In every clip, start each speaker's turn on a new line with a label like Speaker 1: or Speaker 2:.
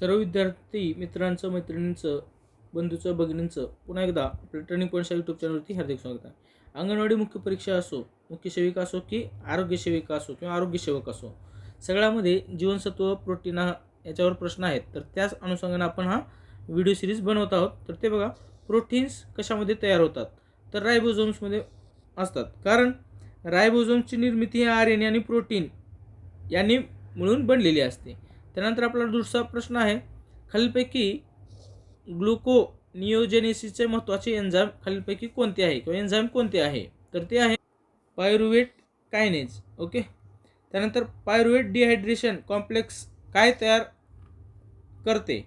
Speaker 1: सर्व विद्यार्थी मित्रांचं मैत्रिणींचं बंधूचं भगिनींचं पुन्हा एकदा आपल्या टर्निंग पॉईंटच्या यूट्यूब चॅनलवरती हार्दिक स्वागत आहे. अंगणवाडी मुख्य परीक्षा असो मुख्य सेविका असो की आरोग्य सेविका असो किंवा आरोग्य सेवक असो सगळ्यामध्ये जीवनसत्व प्रोटीन हा याच्यावर प्रश्न आहेत. तर त्याच अनुषंगाने आपण हा व्हिडिओ सिरीज बनवत आहोत. तर ते बघा प्रोटीन्स कशामध्ये तयार होतात? तर रायबोझोम्समध्ये असतात. कारण रायबोझोम्सची निर्मिती ही आर एन ए आणि प्रोटीन यांनी मिळून बनलेली असते. त्यानंतर आपला दुसरा प्रश्न आहे खालीलपैकी ग्लुको नियोजेनेसिसचे महत्त्वाचे एन्झाम खालीलपैकी कोणते आहे किंवा एन्झाम कोणते आहे? तर ते आहे पायरुवेट कायनेज ओके? त्यानंतर पायरुवेट डिहायड्रेशन कॉम्प्लेक्स काय तयार करते?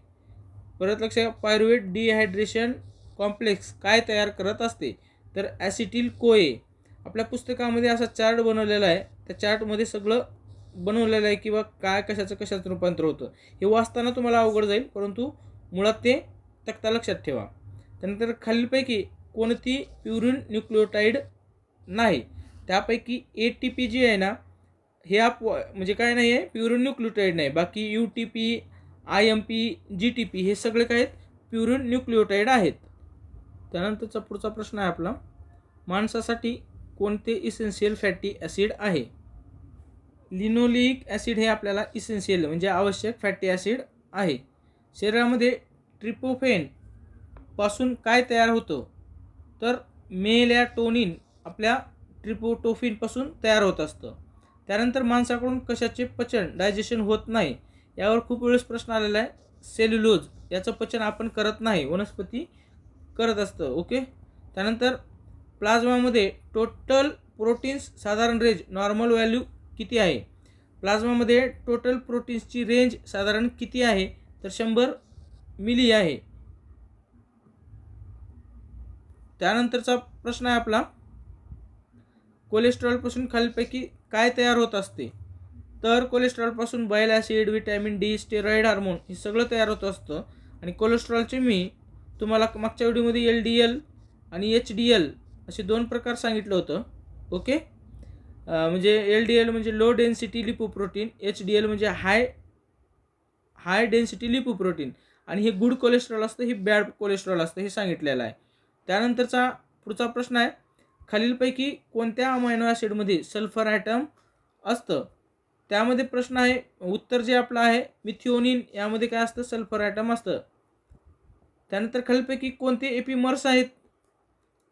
Speaker 1: परत लक्ष पायरुवेट डिहायड्रेशन कॉम्प्लेक्स काय तयार करत असते? तर ॲसिटिल कोए आपल्या पुस्तकामध्ये असा चार्ट बनवलेला आहे त्या चार्टमध्ये सगळं बनवलेलं आहे किंवा काय कशाचं कशाचं रूपांतर होतं हे वाचताना तुम्हाला अवघड जाईल परंतु मुळात ते तक्ता लक्षात ठेवा. त्यानंतर खालीलपैकी कोणती प्युरिन न्यूक्लिओटाईड नाही? त्यापैकी ए टी पी जी आहे ना हे आप म्हणजे काय नाही आहे प्युरिन न्यूक्लिओटाईड नाही. बाकी U T P I M P G T P हे सगळे काय आहेत प्युरिन न्यूक्लिओटाईड आहेत. त्यानंतरचा पुढचा प्रश्न आहे आपला माणसासाठी कोणते इसेन्शियल फॅटी ॲसिड आहे? लिनोलिक ॲसिड हे आपल्याला इसेन्शियल म्हणजे आवश्यक फॅटी ॲसिड आहे. शरीरामध्ये ट्रिपोफेन पासून काय तयार होतं? तर मेलॅटोनिन आपल्या ट्रिपोटोफिनपासून तयार होत असतं. त्यानंतर माणसाकडून कशाचे पचन डायजेशन होत नाही यावर खूप वेळेस प्रश्न आलेला आहे. सेल्युलोज याचं पचन आपण करत नाही वनस्पती करत असतं ओके त्यानंतर प्लाझ्मामध्ये टोटल प्रोटीन्स साधारण रेंज नॉर्मल व्हॅल्यू किती आहे? प्लाझ्मामध्ये टोटल प्रोटीन्सची रेंज साधारण किती आहे? तर शंभर मिली आहे. त्यानंतरचा प्रश्न आहे आपला. कोलेस्ट्रॉलपासून खालीलपैकी काय तयार होत असते? तर कोलेस्ट्रॉलपासून bile acid vitamin D steroid hormone हे सगळं तयार होत असतं. आणि कोलेस्ट्रॉलचे मी तुम्हाला मागच्या व्हिडिओमध्ये एल डी एल आणि एच डी एल असे दोन प्रकार सांगितलं होतं. ओके म्हणजे एल डी एल म्हणजे low density lipoprotein H D L म्हणजे हाय हाय डेन्सिटी लिपोप्रोटीन आणि हे गुड कोलेस्ट्रॉल असतं हे बॅड कोलेस्ट्रॉल असतं हे सांगितलेलं आहे. त्यानंतरचा पुढचा प्रश्न आहे खालीलपैकी कोणत्या अमायनो ॲसिडमध्ये सल्फर ॲटम असतं? त्यामध्ये प्रश्न आहे उत्तर जे आपलं आहे मिथिओनिन यामध्ये काय असतं? सल्फर ॲटम असतं. त्यानंतर खालीलपैकी कोणते एपिमर्स आहेत?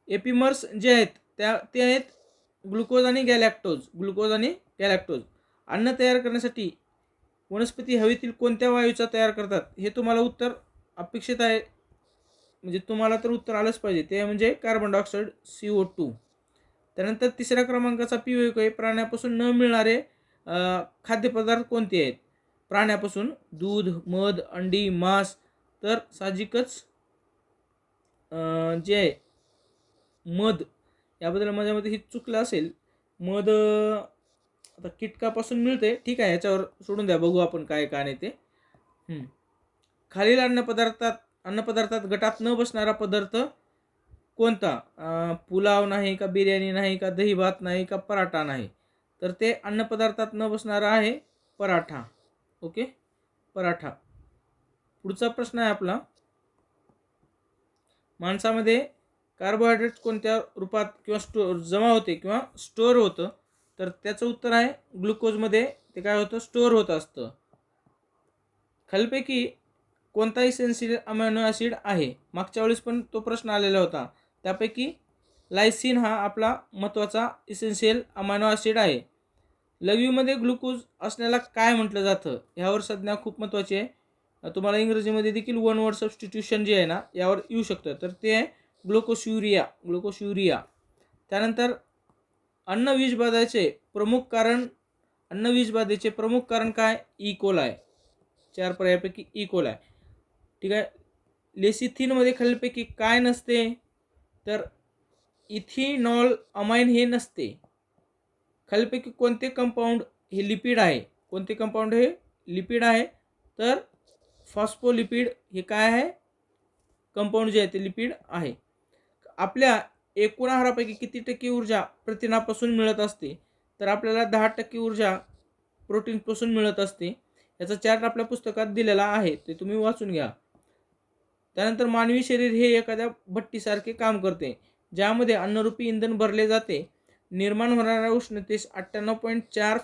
Speaker 1: एपिमर्स जे आहेत त्या ते आहेत ग्लुकोज आणि गॅलॅक्टोज ग्लुकोज आणि गॅलॅक्टोज. अन्न तयार करण्यासाठी वनस्पती हवेतील कोणत्या वायूचा तयार करतात हे तुम्हाला उत्तर अपेक्षित आहे. म्हणजे तुम्हाला तर उत्तर आलंच पाहिजे. ते म्हणजे carbon dioxide C O two त्यानंतर तिसऱ्या क्रमांकाचा पी ओ आहे. प्राण्यापासून न मिळणारे खाद्यपदार्थ कोणते आहेत? प्राण्यापासून दूध मध अंडी मांस तर साहजिकच जे आहे मध याबद्दल माझ्या मते ही चुकलं असेल मध आता किटकापासून मिळते ठीक आहे याच्यावर सोडून द्या बघू आपण काय काय नाही ते. खालील अन्नपदार्थात अन्नपदार्थात गटात न बसणारा पदार्थ कोणता? पुलाव नाही का बिर्याणी नाही का दही भात नाही का पराठा नाही. तर ते अन्नपदार्थात न बसणारा आहे पराठा. ओके? पराठा. पुढचा प्रश्न आहे आपला. माणसामध्ये कार्बोहायड्रेट्स कोणत्या रूपात किंवा स्टो जमा होते किंवा स्टोअर होतं तर त्याचं उत्तर आहे ग्लुकोजमध्ये ते काय होतं स्टोअर होत असतं. खालीपैकी कोणता सेन्सिटिव्ह अमायनो ॲसिड आहे? मागच्या वेळेस पण तो प्रश्न आलेला होता. त्यापैकी लायसिन हा आपला महत्त्वाचा इसेन्शियल अमायनो ॲसिड आहे. लघवीमध्ये ग्लुकोज असण्याला काय म्हटलं जातं? ह्यावर संज्ञा खूप महत्त्वाची आहे. तुम्हाला इंग्रजीमध्ये देखील वन वर्ड सबस्टिट्यूशन जे आहे ना यावर येऊ शकतं. तर ते आहे ग्लुकोशुरिया ग्लुकोशुरिया त्यानंतर अन्नवीजबाधाचे प्रमुख कारण अन्नवीजबाधेचे प्रमुख कारण काय? E. इकोला आहे चार पर्यायापैकी इकोला e. आहे ठीक आहे? लेसिथिनमध्ये खालीलपैकी काय नसते? तर इथिनॉल अमाइन हे नसते. खालीलपैकी कोणते कंपाऊंड हे लिपिड आहे? कोणते कंपाऊंड हे लिपिड आहे? तर फॉस्फोलिपिड हे काय आहे? कंपाऊंड जे आहे ते लिपिड आहे. आपल्या एकूण आहारापैकी किती टक्के ऊर्जा प्रथिनापासून मिळत असते? तर आपल्याला दहा टक्के ऊर्जा प्रोटीनपासून मिळत असते. याचा चार्ट आपल्या पुस्तकात दिलेला आहे. ते तुम्ही वाचून घ्या. त्यानंतर मानवी शरीर हे एखाद्या भट्टीसारखे काम करते ज्यामध्ये अन्नरूपी इंधन भरले जाते. निर्माण होणाऱ्या उष्णतेस अठ्ठ्याण्णव पॉईंट चार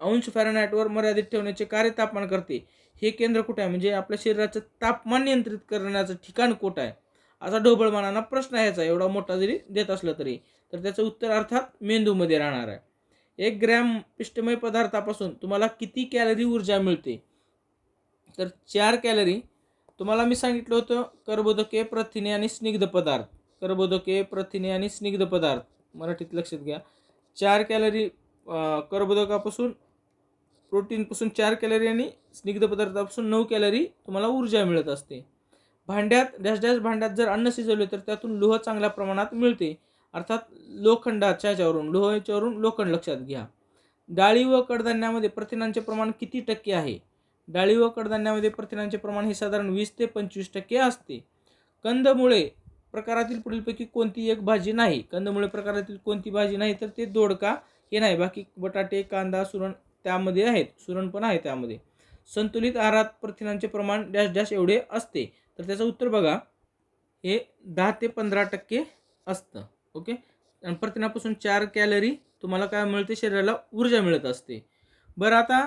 Speaker 1: अंश फॅरनॅटवर मर्यादित ठेवण्याचे कार्य तापमान करते. हे केंद्र कुठे आहे? म्हणजे आपल्या शरीराचं तापमान नियंत्रित करण्याचं ठिकाण कुठं आहे? असा ढोबळमानांना प्रश्न यायचा एवढा मोठा जरी देत असलं तरी. तर त्याचं उत्तर अर्थात मेंदूमध्ये राहणार आहे. एक ग्रॅम पिष्टमय पदार्थापासून तुम्हाला किती कॅलरी ऊर्जा मिळते? तर चार कॅलरी. तुम्हाला मी सांगितलं होतं कर्बोदके प्रथिने आणि स्निग्ध पदार्थ. कर्बोदके प्रथिने आणि स्निग्ध पदार्थ. मराठीत लक्षात घ्या. चार कॅलरी कर्बोदकापासून प्रोटीनपासून चार कॅलरी आणि स्निग्ध पदार्थापासून नऊ कॅलरी तुम्हाला ऊर्जा मिळत असते. भांड्यात डॅश डॅश भांड्यात जर अन्न शिजवले तर त्यातून लोह चांगल्या प्रमाणात मिळते. अर्थात लोखंडाच्या ह्याच्यावरून लोह याच्यावरून लोखंड लक्षात घ्या. डाळी व कडधान्यामध्ये प्रथिनांचे प्रमाण किती टक्के आहे? डाळी व कडधान्यामध्ये प्रथिनांचे प्रमाण हे साधारण वीस ते पंचवीस टक्के असते. कंदमुळे प्रकारातील पुढीलपैकी कोणती एक भाजी नाही? कंदमुळे प्रकारातील कोणती भाजी नाही तर ते दोडका हे नाही. बाकी बटाटे कांदा सुरण त्यामध्ये आहेत. सुरण पण आहे त्यामध्ये. संतुलित आहारात प्रथिनांचे प्रमाण डॅश डॅश एवढे असते. तर त्याचं उत्तर बघा. हे दहा ते पंधरा टक्के असतं. ओके? आणि प्रथिनापासून चार कॅलरी तुम्हाला काय मिळते? शरीराला ऊर्जा मिळत असते. बरं आता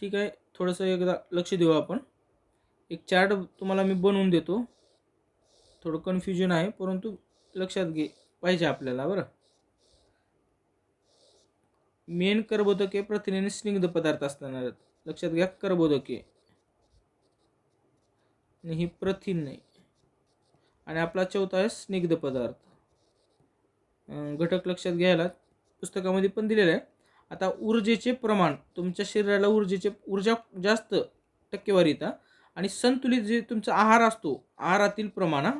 Speaker 1: ठीक आहे. थोडंसं एकदा लक्ष देऊ आपण. एक चार्ट तुम्हाला मी बनवून देतो. थोडं कन्फ्युजन आहे परंतु लक्षात घे पाहिजे आपल्याला. बरं? मेन कर्बोदके प्रथिने आणि स्निग्ध पदार्थ असणार लक्षात घ्या कर्बोदके. आणि ही प्रथिन नाही. आणि आपला चौथा आहे स्निग्ध पदार्थ. घटक लक्षात घ्यायला पुस्तकामध्ये पण दिलेलं आहे. आता ऊर्जेचे प्रमाण तुमच्या शरीराला ऊर्जेचे ऊर्जा जास्त टक्केवारीत आणि संतुलित जे तुमचा आहार असतो आहारातील प्रमाण हा.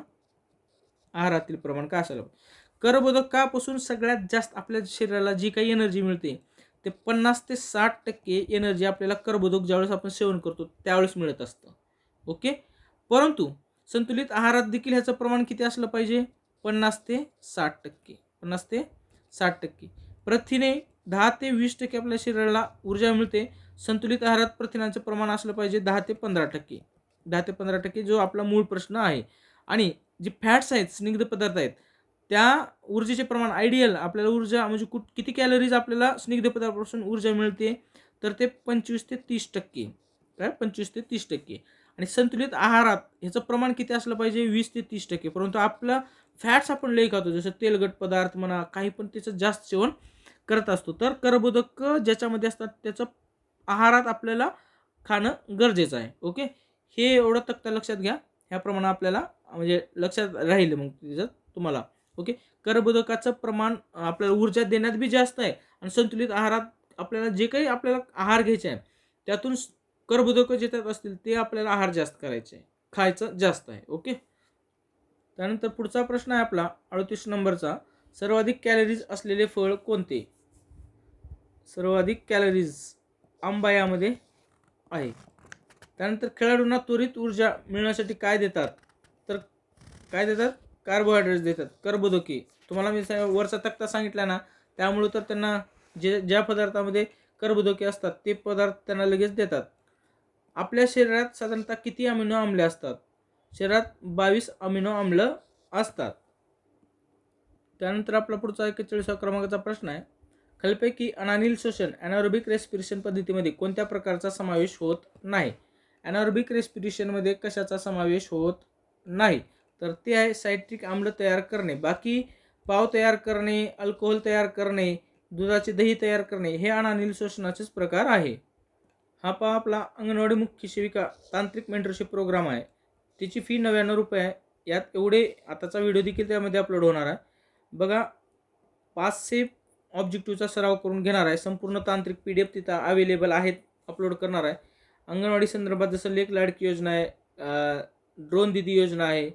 Speaker 1: आहारातील प्रमाण काय असायला पाहिजे? कर्बोदकापासून सगळ्यात जास्त आपल्या शरीराला जी काही एनर्जी मिळते ते पन्नास ते साठ टक्के एनर्जी आपल्याला कर्बोदक ज्यावेळेस आपण सेवन करतो त्यावेळेस मिळत असतं. ओके परंतु संतुलित आहारात देखील ह्याचं प्रमाण किती असलं पाहिजे? पन्नास ते साठ टक्के. पन्नास ते साठ टक्के. प्रथिने दहा ते वीस टक्के आपल्या शरीराला ऊर्जा मिळते. संतुलित आहारात प्रथिनांचं प्रमाण असलं पाहिजे दहा ते पंधरा टक्के. दहा ते पंधरा टक्के जो आपला मूळ प्रश्न आहे. आणि जे फॅट्स आहेत स्निग्ध पदार्थ आहेत त्या ऊर्जेचे प्रमाण आयडियल आपल्याला ऊर्जा म्हणजे कुठ किती कॅलरीज आपल्याला स्निग्ध पदार्थापासून ऊर्जा मिळते? तर ते पंचवीस ते तीस टक्के. काय? पंचवीस ते तीस टक्के. आणि संतुलित आहारात ह्याचं प्रमाण किती असलं पाहिजे? वीस ते तीस टक्के. परंतु आपलं फॅट्स आपण लई खातो जसं तेलगट पदार्थ म्हणा काही पण त्याचं जास्त सेवन करत असतो. तर कर्बोदक ज्याच्यामध्ये असतात त्याचं आहारात आपल्याला खाणं गरजेचं आहे. ओके? हे एवढं तक्ता लक्षात घ्या. ह्याप्रमाणे आपल्याला म्हणजे लक्षात राहील मग त्याच्यात तुम्हाला. ओके? कर्बोदकाचं प्रमाण आपल्याला ऊर्जा देण्यात बी जास्त आहे. आणि संतुलित आहारात आपल्याला जे काही आपल्याला आहार घ्यायचा आहे त्यातून कर्बोदकं जे त्यात असतील ते आपल्याला आहार जास्त करायचे आहे. खायचं जास्त आहे ओके? त्यानंतर पुढचा प्रश्न आहे आपला अडतीस नंबरचा. सर्वाधिक कॅलरीज असलेले फळ कोणते? सर्वाधिक कॅलरीज आंबा यामध्ये आहे. त्यानंतर खेळाडूंना त्वरित ऊर्जा मिळण्यासाठी काय देतात? तर काय देतात? कार्बोहायड्रेट्स देतात. कर्बोदके. तुम्हाला मी वरचा तक्ता सांगितला ना त्यामुळं तर त्यांना जे ज्या पदार्थामध्ये कर्बोदके असतात ते पदार्थ त्यांना लगेच देतात. आपल्या शरीरात साधारणतः किती अमिनो आम्ले असतात? शरीरात बावीस अमिनो आम्ल असतात. त्यानंतर आपला पुढचा एक्केचाळीसा क्रमांकाचा प्रश्न आहे. खालीपैकी अनानिल शोषण ॲनॉरोबिक रेस्पिरेशन पद्धतीमध्ये कोणत्या प्रकारचा समावेश होत नाही? ॲनारोबिक रेस्पिरेशनमध्ये कशाचा समावेश होत नाही? तर ते आहे सायट्रिक आम्ल तयार करणे. बाकी पाव तयार करणे अल्कोहोल तयार करणे दुधाचे दही तयार करणे हे अनानिल शोषणाचेच प्रकार आहे. हा पहा आपला अंगणवाडी मुख्य सेविका तांत्रिक मेंटरशिप प्रोग्राम आहे. त्याची फी नव्याण्णव रुपये आहे. यात एवढे आताचा व्हिडिओ देखील त्यामध्ये अपलोड होणार आहे. बघा पाचशे ऑब्जेक्टिव्हचा सराव करून घेणार आहे. संपूर्ण तांत्रिक पी डी एफ तिथं अवेलेबल आहेत अपलोड करणार आहे. अंगणवाडी संदर्भात जसं लेख लाडकी योजना आहे ड्रोन दिदी योजना आहे.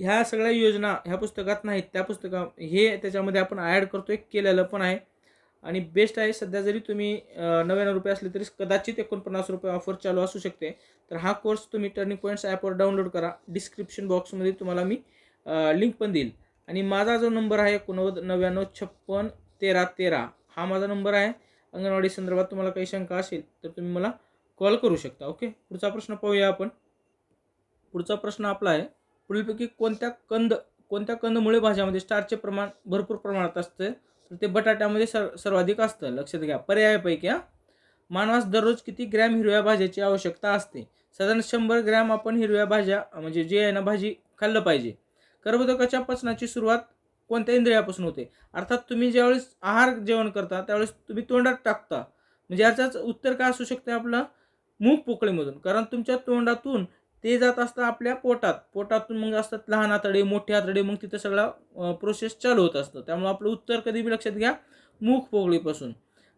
Speaker 1: ह्या सगळ्या योजना ह्या पुस्तकात नाहीत. त्या पुस्तका हे त्याच्यामध्ये आपण ॲड करतो एक केलेलं पण आहे. आणि बेस्ट आहे सध्या जरी तुम्ही नव्याण्णव रुपये असले तरी कदाचित एकोणपन्नास रुपये ऑफर चालू असू शकते. तर हा कोर्स तुम्ही टर्निंग पॉईंट्स ॲपवर डाउनलोड करा. डिस्क्रिप्शन बॉक्समध्ये तुम्हाला मी लिंक पण देईल. आणि माझा जो नंबर आहे एकोणनव्वद नव्याण्णव छप्पन तेरा तेरा हा माझा नंबर आहे. अंगणवाडी संदर्भात तुम्हाला काही शंका असेल तर तुम्ही मला कॉल करू शकता ओके पुढचा प्रश्न पाहूया आपण. पुढचा प्रश्न आपला आहे पुढीलपैकी कोणत्या कंद कोणत्या कंदमुळे भाज्यामध्ये स्टारचे प्रमाण भरपूर प्रमाणात असते? तर ते बटाट्यामध्ये सर सर्वाधिक असतं. लक्षात घ्या. पर्यायापैकी हा. मानवास दररोज किती ग्रॅम हिरव्या भाज्याची आवश्यकता असते? साधारण शंभर ग्रॅम आपण हिरव्या भाज्या म्हणजे जे आहे ना भाजी खाल्लं पाहिजे. कर्बोदकाच्या पचनाची सुरुवात कोणत्या इंद्रियापासून होते? अर्थात तुम्ही ज्यावेळेस आहार जेवण करता त्यावेळेस तुम्ही तोंडात टाकता. म्हणजे याचाच उत्तर काय असू शकते आपलं? मूग पोकळीमधून. कारण तुमच्या तोंडातून ते जात असतं आपल्या पोटात. पोटातून मग असतात लहान आतडे मोठे आतडे मग तिथं सगळा प्रोसेस चालू होत असतं. त्यामुळे आपलं उत्तर कधी बी लक्षात घ्या मूग पोकळीपासून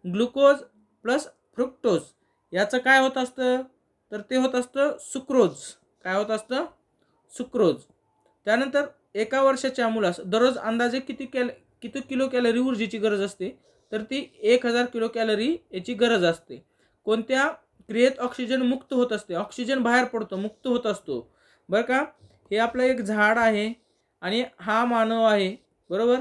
Speaker 1: ग्लुकोज प्लस फ्रुक्टोज याचं काय होत असतं? तर ते होत असतं सुक्रोज. काय होत असतं? सुक्रोज. त्यानंतर एका वर्षाच्या मुलास दररोज अंदाजे किती कॅल किती किलो कॅलरी ऊर्जेची गरज असते? तर ती एक हजार किलो कॅलरी याची गरज असते. कोणत्या क्रियेत ऑक्सिजन मुक्त होत असते. ऑक्सिजन बाहेर पडतो मुक्त होत असतो. बरं का? हे आपलं एक झाड आहे आणि हा मानव आहे. बरोबर?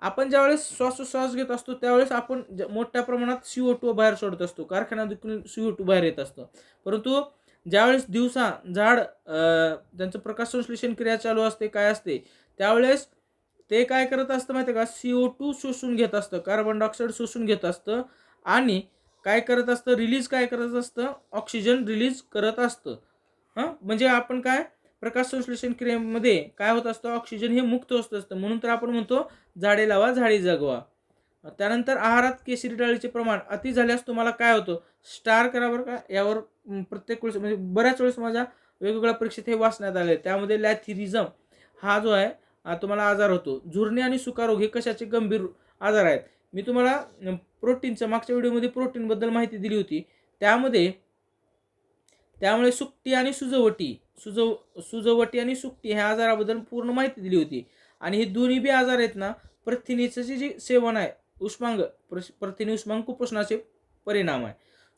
Speaker 1: आपण ज्यावेळेस श्वासोश्वास घेत असतो त्यावेळेस आपण ज- मोठ्या प्रमाणात सी ओ टू बाहेर सोडत असतो. कारखान्यातून सी ओ टू बाहेर येत असतं. परंतु ज्यावेळेस दिवसा झाड त्यांचं प्रकाश संश्लेषण क्रिया चालू असते काय असते? त्यावेळेस ते काय करत असतं माहिती आहे का? सी ओ टू शोषून घेत असतं कार्बन डायऑक्साईड शोषून घेत असतं आणि काय करत असतं? रिलीज काय करत असतं? ऑक्सिजन रिलीज करत असतं. हां? म्हणजे आपण काय? प्रकाश संश्लेषण क्रियेमध्ये काय होत असतं? ऑक्सिजन हे मुक्त होत असतं. म्हणून तर आपण म्हणतो झाडे लावा झाडी जगवा. त्यानंतर आहारात केशरी डाळीचे प्रमाण अति झाल्यास तुम्हाला काय होतं? स्टार करा बरं का? यावर प्रत्येक वेळेस म्हणजे बऱ्याच वेळेस माझ्या वेगवेगळ्या परीक्षेत हे वाचण्यात आले त्यामध्ये लॅथिरिझम हा जो आहे तुम्हाला आजार होतो. झुरणे आणि सुकारोग हे कशाचे गंभीर आजार आहेत? मी तुम्हाला प्रोटीनचं मागच्या व्हिडिओमध्ये प्रोटीनबद्दल माहिती दिली होती. त्यामध्ये त्यामुळे सुकटी आणि सुजवटी सुजव सुजवटी आणि सुकटी ह्या आजाराबद्दल पूर्ण माहिती दिली होती. आणि हे दोन्ही बी आजार आहेत ना प्रथिनेचं जे जे सेवन आहे उष्मांग प्रश- प्रथिने उष्मांग कुपोषणाचे परिणाम आहे.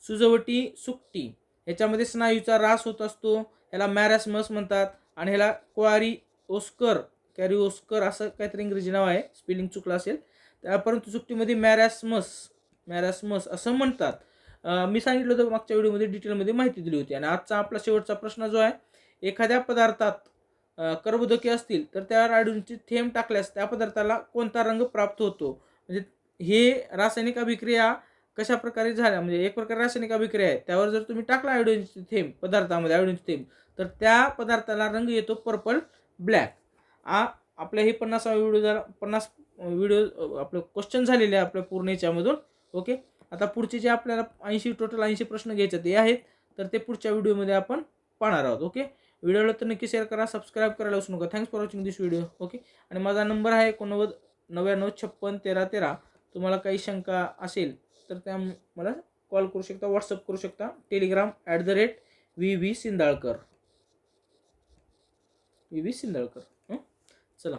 Speaker 1: सुजवटी सुकटी ह्याच्यामध्ये स्नायूचा ऱ्हास होत असतो ह्याला मॅरॅसमस म्हणतात आणि ह्याला क्वारी ओस्कर कॅरी ओस्कर असं काहीतरी इंग्रजी नाव आहे स्पेलिंग चुकलं असेल. त्या परंतु सुट्टीमध्ये मॅरॅसमस मॅरॅसमस असं म्हणतात. मी सांगितलं होतं मागच्या व्हिडिओमध्ये डिटेलमध्ये माहिती दिली होती. आणि आजचा आपला शेवटचा प्रश्न जो आहे एखाद्या पदार्थात कर्बोदके असतील तर त्यावर राडूंचे थेंब टाकल्यास त्या पदार्थाला कोणता रंग प्राप्त होतो? म्हणजे हे रासायनिक अभिक्रिया कशा प्रकारे झाल्या? म्हणजे एक प्रकारे रासायनिक अभिक्रिया आहे. त्यावर जर तुम्ही टाकला आयोडीनचे थेंब पदार्थामध्ये आयोडीनचे थेंब तर त्या पदार्थाला रंग येतो पर्पल ब्लॅक. आ आपल्या हे पन्नासावा व्हिडिओ जर पन्नास व्हिडिओ आपलं क्वेश्चन झालेले आहे आपल्या पूर्ण याच्यामधून. ओके आता पुढचे जे आपल्याला ऐंशी टोटल ऐंशी प्रश्न घ्यायचे ते आहेत. तर ते पुढच्या व्हिडिओमध्ये आपण पाहणार आहोत. ओके व्हिडिओला तर नक्की शेअर करा सबस्क्राईब करायला विसरू नका. Thanks for watching this video okay आणि माझा नंबर आहे एकोणनव्वद नव्याण्णव छप्पन तेरा तेरा. तुम्हाला काही शंका असेल तर त्या मला कॉल करू शकता व्हॉट्सअप करू शकता. Telegram at the rate V V Sindalkar V V Sindalkar हं? चला.